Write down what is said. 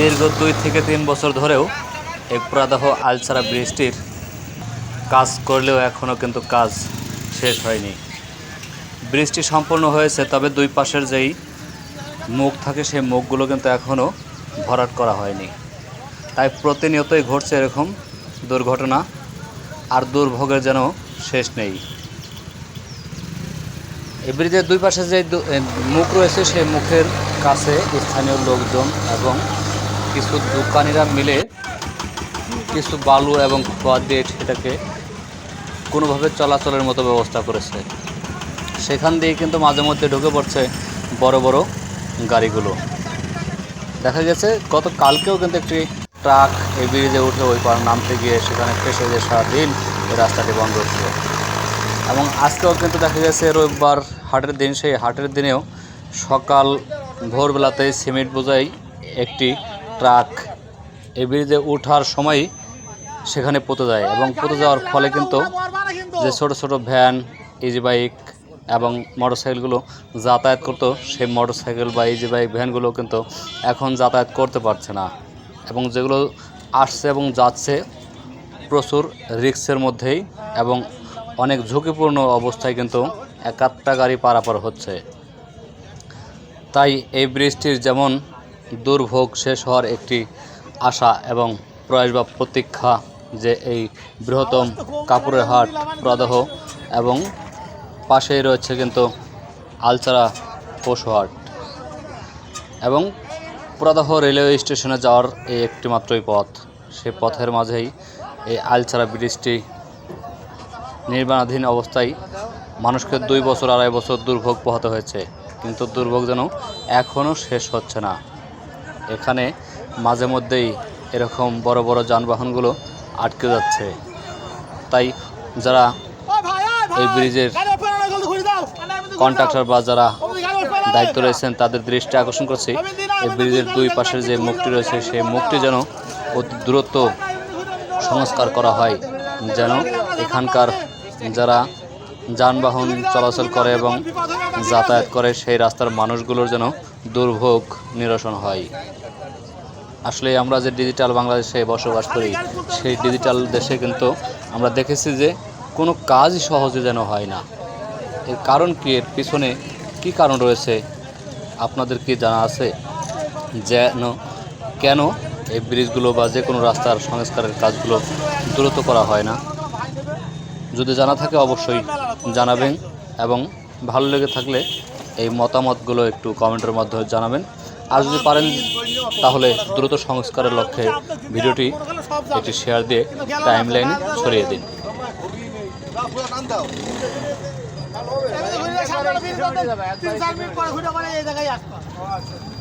দীর্ঘ দুই থেকে তিন বছর ধরেও এই পুরাদাহ আলসারা ব্রিজটির কাজ করলেও এখনও কিন্তু কাজ শেষ হয়নি। ব্রিজটি সম্পূর্ণ হয়েছে, তবে দুই পাশের যেই মুখ থাকে সেই মুখগুলো কিন্তু এখনও ভরাট করা হয়নি। তাই প্রতিনিয়তই ঘটছে এরকম দুর্ঘটনা, আর দুর্ভোগের যেন শেষ নেই। এই ব্রিজের দুই পাশে যে মুখ রয়েছে, সেই মুখের কাছে স্থানীয় লোকজন এবং কিছু দোকানিরা মিলে কিছু বালু এবং খোয়া দিয়ে সেটাকে কোনোভাবে চলাচলের মতো ব্যবস্থা করেছে। সেখান দিয়ে কিন্তু মাঝে মধ্যে ঢুকে পড়ছে বড় বড় গাড়িগুলো। দেখা গেছে, গত কালকেও কিন্তু একটি ট্রাক এই ব্রিজে উঠে ওই পার নামতে গিয়ে সেখানে ফেসে যে সারাদিন এই রাস্তাটি বন্ধ ছিল। এবং আজকেও কিন্তু দেখা গেছে, রবিবার হাটের দিন, সেই হাটের দিনেও সকাল ভোরবেলাতেই সিমেন্ট বোঝাই একটি ট্রাক এই ব্রিজে ওঠার সময়ই সেখানে পতে যায় এবং পড়ে যাওয়ার ফলে কিন্তু যে ছোট ছোট ভ্যান ইজি বাইক এবং মোটরসাইকেলগুলো যাতায়াত করতো, সেই মোটরসাইকেল বা ইজি বাইক ভ্যানগুলো কিন্তু এখন যাতায়াত করতে পারছে না এবং যেগুলো আসছে এবং যাচ্ছে প্রচুর রিক্সের মধ্যেই এবং অনেক ঝুঁকিপূর্ণ অবস্থায় কিন্তু একাত্তা গাড়ি পারাপার হচ্ছে। তাই এই ব্রিজটির যেমন দুর্ভোগ শেষ হওয়ার একটি আশা এবং প্রয়াস বা প্রতীক্ষা যে এই বৃহত্তম কাপড়ের হাট প্রদাহ এবং পাশেই রয়েছে কিন্তু আলচারা পশু হাট এবং প্রদাহ রেলওয়ে স্টেশনে যাওয়ার এই একটি মাত্রই পথ। সেই পথের মাঝেই এই আলচারা ব্রিজটি নির্মাণাধীন অবস্থায় মানুষকে দুই বছর আড়াই বছর দুর্ভোগ পোহাতে হয়েছে। কিন্তু দুর্ভোগ যেন এখনও শেষ হচ্ছে না। এখানে মাঝে মধ্যেই এরকম বড় বড় যানবাহনগুলো আটকে যাচ্ছে। তাই যারা এই ব্রিজের কন্ট্রাক্টর বা যারা দায়িত্ব রয়েছেন, তাদের দৃষ্টি আকর্ষণ করছি। এই ব্রিজের দুই পাশের যে মুখটি রয়েছে, সেই মুখটি যেন অতি দূরত্ব সংস্কার করা হয়, যেন এখানকার যারা যানবাহন চলাচল করে এবং যাতায়াত করে সেই রাস্তার মানুষগুলোর যেন দুর্ভোগ নিরসন হয়। আসলে আমরা যে ডিজিটাল বাংলাদেশে বসবাস করি, সেই ডিজিটাল দেশে কিন্তু আমরা দেখেছি যে কোনো কাজই সহজে যেন হয় না। এর কারণ কি? এর পিছনে কি কারণ রয়েছে? আপনাদের কি জানা আছে? যেন, কেন এই ব্রিজগুলো বা যে কোনো রাস্তার সংস্কারের কাজগুলো দ্রুত করা হয় না? যদি জানা থাকে অবশ্যই জানাবেন এবং ভালো লেগে থাকলে এই মতামতগুলো একটু কমেন্টের মাধ্যমে জানাবেন। আর যদি পারেন, তাহলে দ্রুত সংস্কারের লক্ষ্যে ভিডিওটি একটি শেয়ার দিয়ে টাইম লাইন ছড়িয়ে দিন। আসব